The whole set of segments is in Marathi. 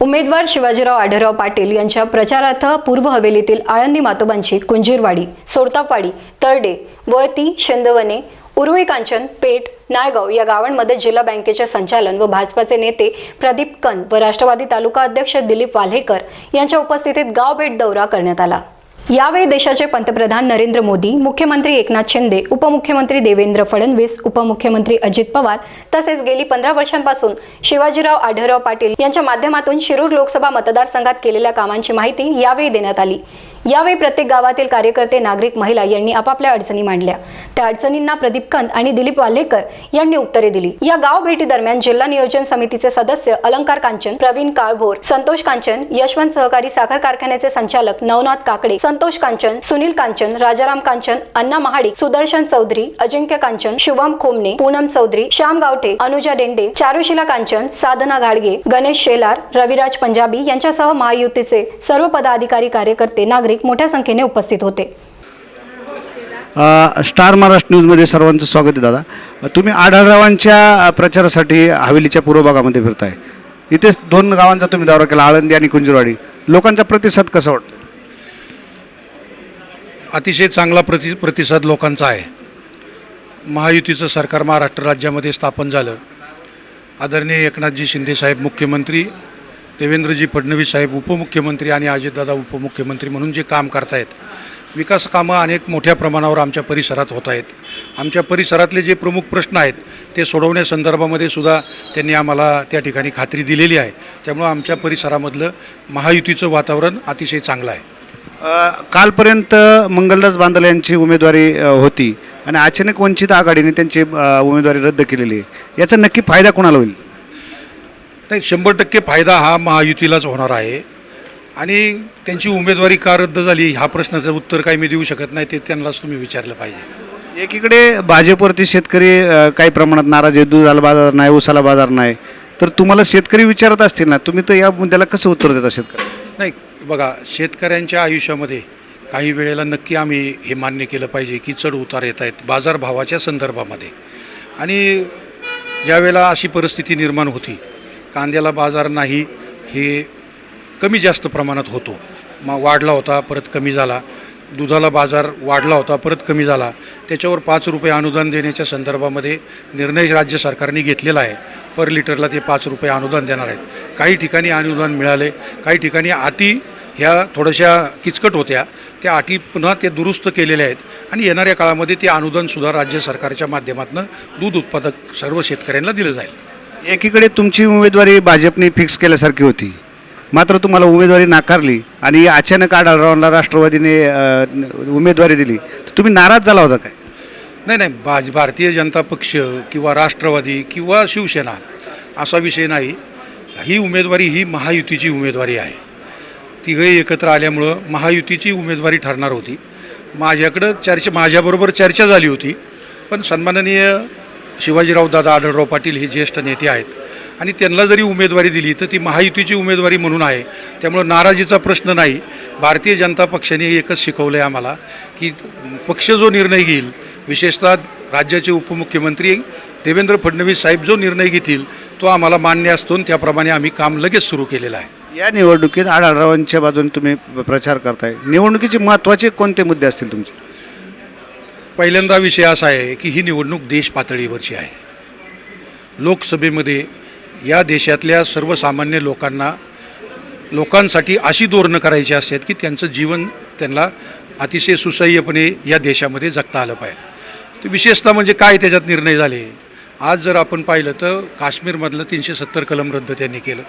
उमेदवार शिवाजीराव आढळराव पाटील यांच्या प्रचारार्थ पूर्व हवेलीतील आळंदी मातोबांची कुंजीरवाडी सोरतापाडी तरडे वळती शेंदवणे उर्वी कांचन पेठ नायगाव या गावांमध्ये जिल्हा बँकेचे संचालन व भाजपाचे नेते प्रदीप कंद व राष्ट्रवादी तालुका अध्यक्ष दिलीप वाल्हेकर यांच्या उपस्थितीत गाव भेट दौरा करण्यात आला. यावेळी देशाचे पंतप्रधान नरेंद्र मोदी मुख्यमंत्री एकनाथ शिंदे उपमुख्यमंत्री देवेंद्र फडणवीस उपमुख्यमंत्री अजित पवार तसेच गेली पंधरा वर्षांपासून शिवाजीराव आढळराव पाटील यांच्या माध्यमातून शिरूर लोकसभा मतदारसंघात केलेल्या कामांची माहिती यावेळी देण्यात आली. यावेळी प्रत्येक गावातील कार्यकर्ते नागरिक महिला यांनी आपापल्या अडचणी मांडल्या. त्या अडचणींना प्रदीप कंत आणि दिलीप वाल्हेकर यांनी उत्तरे दिली. या गाव भेटी दरम्यान जिल्हा नियोजन समितीचे सदस्य अलंकार कांचन प्रवीण काळभोर संतोष कांचन यशवंत सहकारी साखर कारखान्याचे संचालक नवनाथ काकडे संतोष कांचन सुनील कांचन राजाराम कांचन अण्णा महाडिक सुदर्शन चौधरी अजिंक्य कांचन शुभम खोमने पूनम चौधरी श्याम गावठे अनुजा डेंडे चारुशिला कांचन साधना घाडगे गणेश शेलार रविराज पंजाबी यांच्यासह महायुतीचे सर्व पदाधिकारी कार्यकर्ते नागरिक मोठ्या संख्येने उपस्थित होते. स्टार महाराष्ट्र न्यूजमध्ये सर्वांचं स्वागत आहे दादा. तुम्ही आढळरावांच्या प्रचारासाठी हवेलीच्या पूर्व भागामध्ये फिरताय. इथेच दोन गावांचा तुम्ही दौरा केला आळंदी आणि कुंजरवाडी. लोकांचा प्रतिसाद कसा वाटतो? अतिशय चांगला प्रति प्रतिसाद लोकांचा आहे. महायुतीचं सरकार महाराष्ट्र राज्यामध्ये स्थापन झालं. आदरणीय एकनाथजी शिंदेसाहेब मुख्यमंत्री देवेंद्रजी फडणवीस साहेब उपमुख्यमंत्री आणि अजितदादा उपमुख्यमंत्री म्हणून जे काम करतायत विकास कामं अनेक मोठ्या प्रमाणावर आमच्या परिसरात होत आहेत आमच्या परिसरातले जे प्रमुख प्रश्न आहेत ते सोडवण्यासंदर्भामध्ये सुद्धा त्यांनी आम्हाला त्या ठिकाणी खात्री दिलेली आहे. त्यामुळं आमच्या परिसरामधलं महायुतीचं वातावरण अतिशय चांगलं आहे. कालपर्यंत मंगलदास बांदल यांची उमेदवारी होती आणि अचानक वंचित आघाडीने त्यांची उमेदवारी रद्द केलेली आहे. याचा नक्की फायदा कोणाला होईल? नाही शंभर टक्के फायदा हा महायुतीलाच होणार आहे. आणि त्यांची उमेदवारी का रद्द झाली ह्या प्रश्नाचं उत्तर काही मी देऊ शकत नाही ते त्यांनाच तुम्ही विचारलं पाहिजे. एकीकडे भाजपवरती शेतकरी काही प्रमाणात नाराज आहे दुधाला बाजार नाही उसाला बाजार नाही. तर तुम्हाला शेतकरी विचारत असतील ना तुम्ही तर या मुद्द्याला कसं उत्तर देता शेतकरी नाही बघा शेतकऱ्यांच्या आयुष्यामध्ये काही वेळेला नक्की आम्ही हे मान्य केलं पाहिजे की चढ उतार येत आहेत बाजारभावाच्या संदर्भामध्ये. आणि ज्यावेळेला अशी परिस्थिती निर्माण होती कांद्याला बाजार नाही हे कमी जास्त प्रमाणात होतो. मग वाढला होता परत कमी झाला. दुधाला बाजार वाढला होता परत कमी झाला. त्याच्यावर पाच रुपये अनुदान देण्याच्या संदर्भामध्ये निर्णय राज्य सरकारने घेतलेला आहे. पर लिटरला ते पाच रुपये अनुदान देणार आहेत. काही ठिकाणी अनुदान मिळाले काही ठिकाणी अती ह्या थोड्याशा किचकट होत्या. त्या अटी पुन्हा ते दुरुस्त केलेल्या आहेत आणि येणाऱ्या काळामध्ये ते अनुदानसुद्धा राज्य सरकारच्या माध्यमातून दूध उत्पादक सर्व शेतकऱ्यांना दिलं जाईल. एकीकडे तुमची उमेदवारी भाजपने फिक्स केल्यासारखी होती. मात्र तुम्हाला उमेदवारी नाकारली आणि अचानक आढळरावांना राष्ट्रवादीने अ, उमेदवारी दिली. तर तुम्ही नाराज झाला होता काय? नाही नाही. भाज भारतीय जनता पक्ष किंवा राष्ट्रवादी किंवा शिवसेना असा विषय नाही. ही उमेदवारी ही महायुतीची उमेदवारी आहे. तिघही एकत्र आल्यामुळं महायुतीची उमेदवारी ठरणार होती. माझ्याकडं चर्चा माझ्याबरोबर चर्चा झाली होती. पण सन्माननीय शिवाजीराव दादा आढळराव पाटील हे ज्येष्ठ नेते आहेत. आणि त्यांना जरी उमेदवारी दिली तर ती महायुतीची उमेदवारी म्हणून आहे. त्यामुळं नाराजीचा प्रश्न नाही. भारतीय जनता पक्षाने एकच शिकवलं आहे आम्हाला की पक्ष जो निर्णय घेईल विशेषतः राज्याचे उपमुख्यमंत्री देवेंद्र फडणवीस साहेब जो निर्णय घेतील तो आम्हाला मान्य असतो आणि त्याप्रमाणे आम्ही काम लगेच सुरू केलेलं आहे. या निवडणुकीत आढळरावांच्या बाजूने तुम्ही प्रचार करताय. निवडणुकीचे महत्त्वाचे कोणते मुद्दे असतील तुमचे? पहिल्यांदा विषय असा आहे की ही निवडणूक देश पातळीवरची आहे. लोकसभेमध्ये या देशातल्या सर्वसामान्य लोकांना लोकांसाठी अशी धोरणं करायची असतात की त्यांचं जीवन त्यांना अतिशय सुसह्यपणे या देशामध्ये जगता आलं पाहिजे. तर विशेषतः म्हणजे काय त्याच्यात निर्णय झाले? आज जर आपण पाहिलं तर काश्मीरमधलं तीनशे सत्तर कलम रद्द त्यांनी केलं.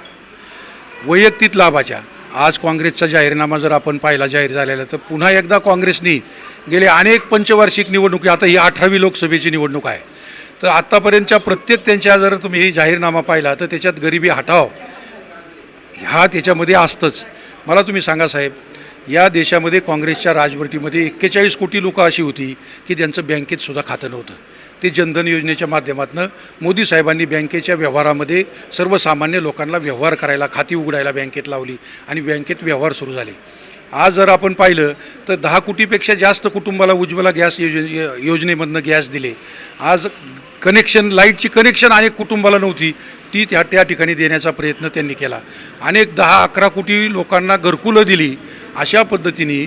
वैयक्तिक लाभाच्या आज काँग्रेसचा जाहीरनामा जर आपण पाहिला जाहीर झालेला तर पुन्हा एकदा काँग्रेसनी गेले अनेक पंचवार्षिक निवडणुकी आता ही अठरावी लोकसभेची निवडणूक आहे. तर आत्तापर्यंतच्या प्रत्येक त्यांच्या जर तुम्ही जाहीरनामा पाहिला तर त्याच्यात गरिबी हटाव. ह्या त्याच्यामध्ये असतंच. मला तुम्ही सांगा साहेब या देशामध्ये काँग्रेसच्या राजवटीमध्ये एक्केचाळीस कोटी लोकं अशी होती की त्यांचं बँकेतसुद्धा खातं नव्हतं. ते जनधन योजनेच्या माध्यमातून मोदी साहेबांनी बँकेच्या व्यवहारामध्ये सर्वसामान्य लोकांना व्यवहार करायला खाती उघडायला बँकेत लावली आणि बँकेत व्यवहार सुरू झाले. आज जर आपण पाहिलं तर दहा कोटीपेक्षा जास्त कुटुंबाला उज्ज्वला गॅस योजने योजनेमधनं गॅस दिले. आज कनेक्शन लाईटची कनेक्शन अनेक कुटुंबाला नव्हती ती त्या त्या ठिकाणी देण्याचा प्रयत्न त्यांनी केला. अनेक दहा अकरा कोटी लोकांना घरकुलं दिली. अशा पद्धतीने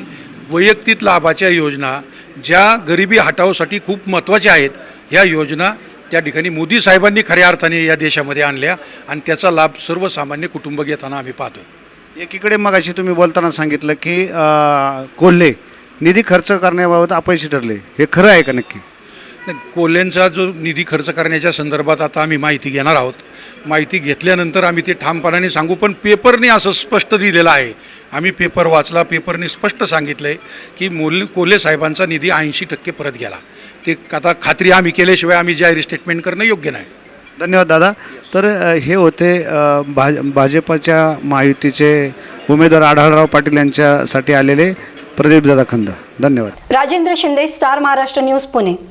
वैयक्तिक लाभाच्या योजना ज्या गरिबी हटावसाठी खूप महत्त्वाच्या आहेत ह्या योजना त्या ठिकाणी मोदी साहेबांनी खऱ्या अर्थाने या देशामध्ये आणल्या आणि त्याचा लाभ सर्वसामान्य कुटुंब घेताना आम्ही पाहतो एकीकडे मग अशी तुम्ही बोलताना सांगितलं की कोल्हे निधी खर्च करण्याबाबत अपयशी ठरले. हे खरं आहे का नक्की? कोल्ह्यांचा जो निधी खर्च करण्याच्या संदर्भात आता आम्ही माहिती घेणार आहोत. माहिती घेतल्यानंतर आम्ही ते ठामपणाने सांगू पण पेपरने असं स्पष्ट दिलेलं आहे. आम्ही पेपर वाचला पेपरने स्पष्ट सांगितलं आहे की मोल कोल्हे साहेबांचा निधी ऐंशी टक्के परत गेला. ते आता खात्री आम्ही केल्याशिवाय आम्ही जाहीर स्टेटमेंट करणं योग्य नाही. धन्यवाद दादा. तर अ, हे होते अ, भाज भाजपच्या महायुतीचे उमेदवार आढळराव पाटील यांच्यासाठी आलेले प्रदीप दादा खंद. धन्यवाद. Rajendra Shinde star Maharashtra news Pune.